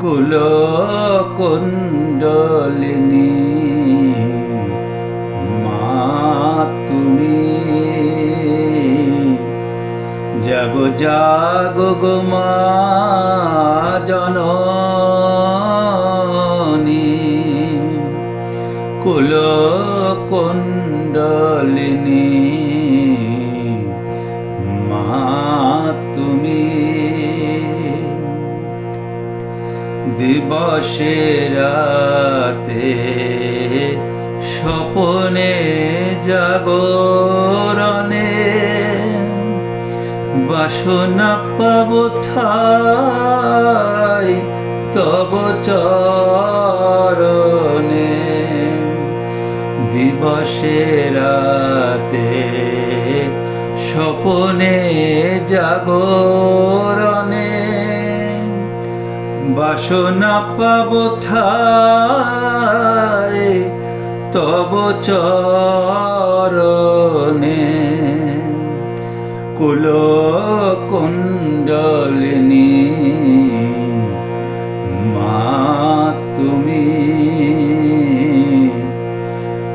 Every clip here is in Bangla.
কুল কুণ্ডলিনী। মা তুমি জাগো জাগো গো মা জননী। কুল কুণ্ডলিনী। মা তুমি দিবসে রাতে স্বপনে জাগরণে বাসনা পাব ঠাই তব চরণে। দিবসে রাতে স্বপনে জাগরণে বাসনা পাব ঠাই তব চরণে। কুল কুণ্ডলিনী মা তুমি।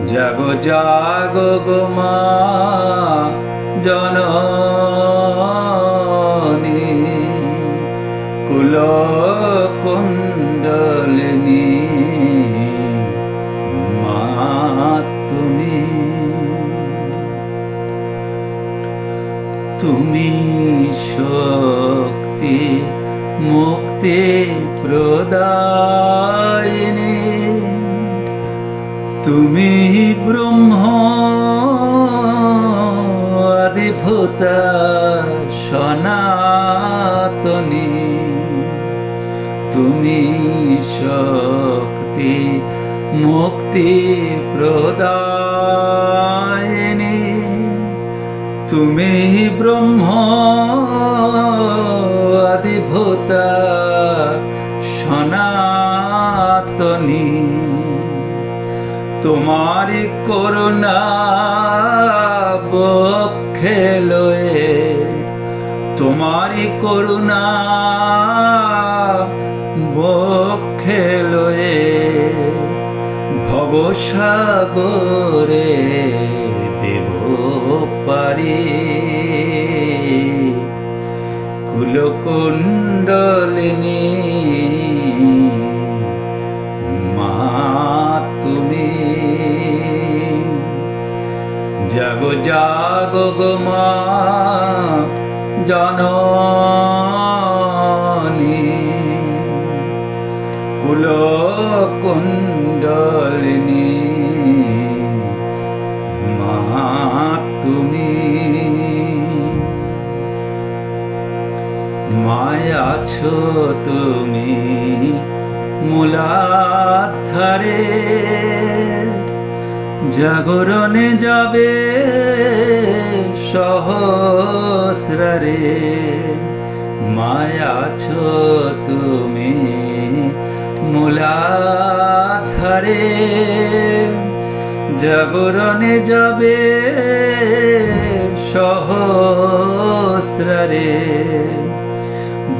জাগো জাগো গো মা জননী। মুক্তি প্রদায়িনী। তুমি ব্রহ্ম আদিভূতা সনাতনী। তুমি শক্তি মুক্তি প্রদায়িনী। তুমি ব্রহ্ম সনাতনী তোমারি করুণা বক্ষে লয়ে তোমারি করুণা বক্ষে লয়ে ভবসাগরে দেব পারি। কুলকুণ্ডলিনী জাগো জাগো গো মা কুল কুণ্ডলিনী মা তুমি। মায়া আছো তুমি মূলাধারে। জাগরণে যাবে সহস্রারে। মায়া আছো তুমি মূলাধারে। জাগরণে যাবে সহস্রারে।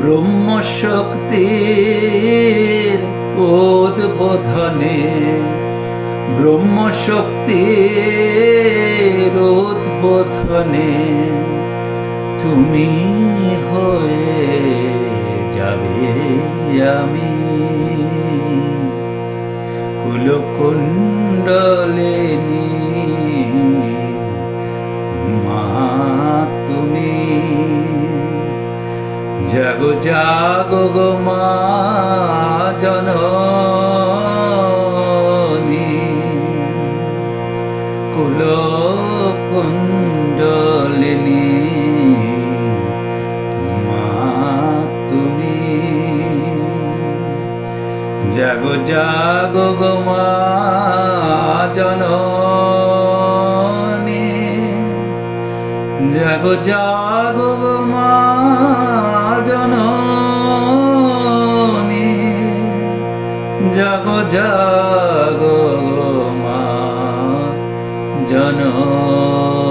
ব্রহ্মশক্তির উদ্বোধনে ব্রহ্মশক্তির উদ্বোধনে তুমি হয়ে যাবে আমি। কুলকুণ্ডলিনী মা তুমি। জাগো জাগো গো মা। জাগো গো মা জননী। জাগো জাগো গো মা জননী। জাগো জাগো গো মা জননী।